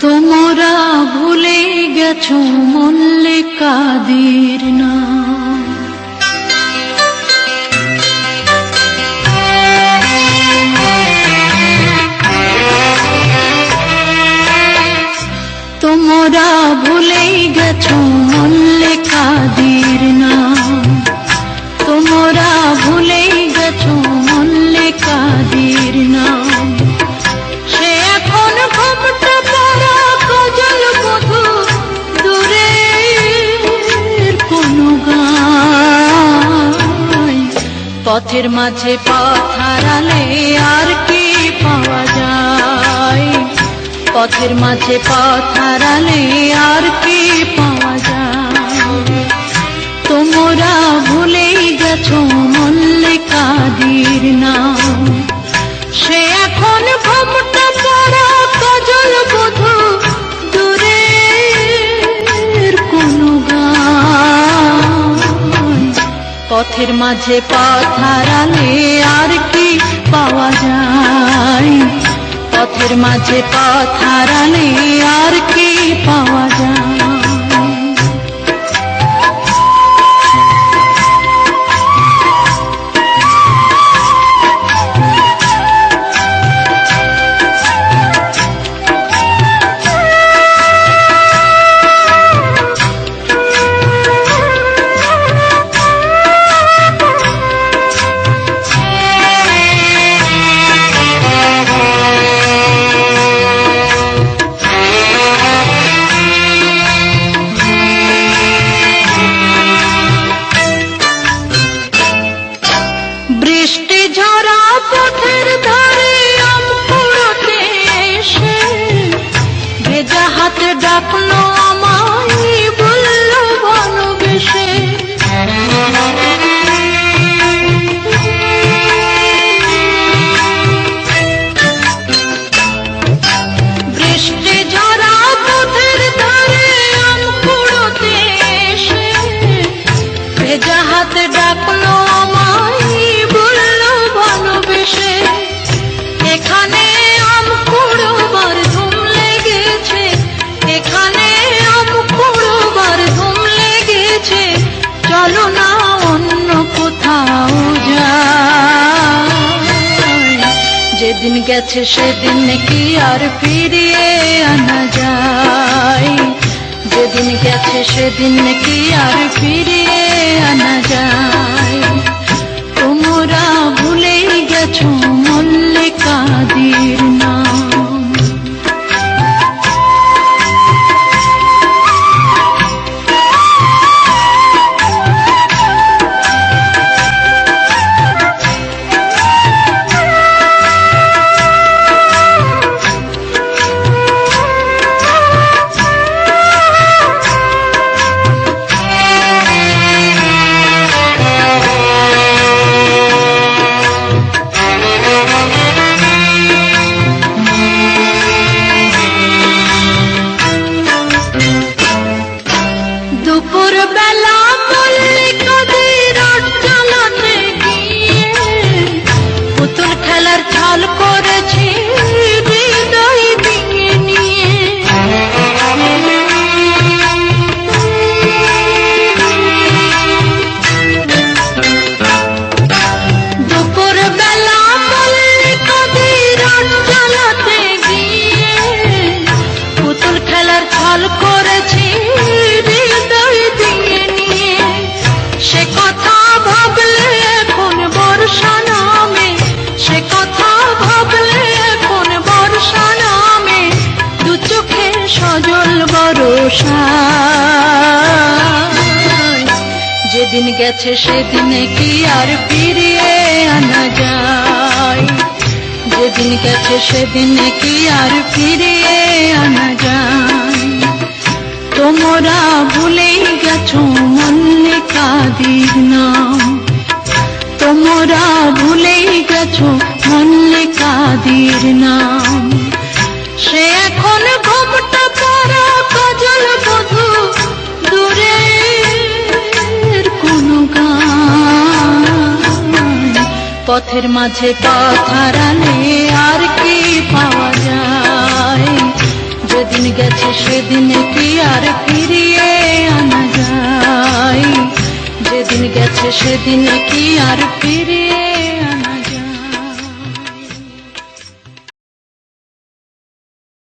তোমরা ভুলে গেছো মল্লিকাদের না তোমরা ভুলে গেছো মল্লিকাদের না পথের মাঝে পথ হারালে আর কি পাওয়া যায়? পথের মাঝে পথ হারালে পথের মাঝে পাথারালে আর কি পাওয়া যায়? পথের মাঝে পাথারালে আর কি চলো না অন্য কোথাও যায়। যেদিন গেছে সেদিন কি আর ফিরিয়ে আনা যায়? যেদিন গেছে সেদিন কি আর ফিরিয়ে আনা যায়? তোমরা ভুলেই গেছো যেদিন গেছে সেদিন কি আর ফিরিয়ে আনা যায়? যেদিন গেছে সেদিন কি আর ফিরিয়ে আনা যায়? তোমরা ভুলেই গেছো মল্লিকাদির নাম। তোমরা ভুলেই গেছো মল্লিকাদির নাম। সে এখন ঘুমটা পথের মাঝে পথ হারালে আর কি পাওয়া যায়? যেদিন গেছে সেদিন কি আর ফিরিয়ে আনা যায়? যেদিন গেছে সেদিন কি আর ফিরিয়ে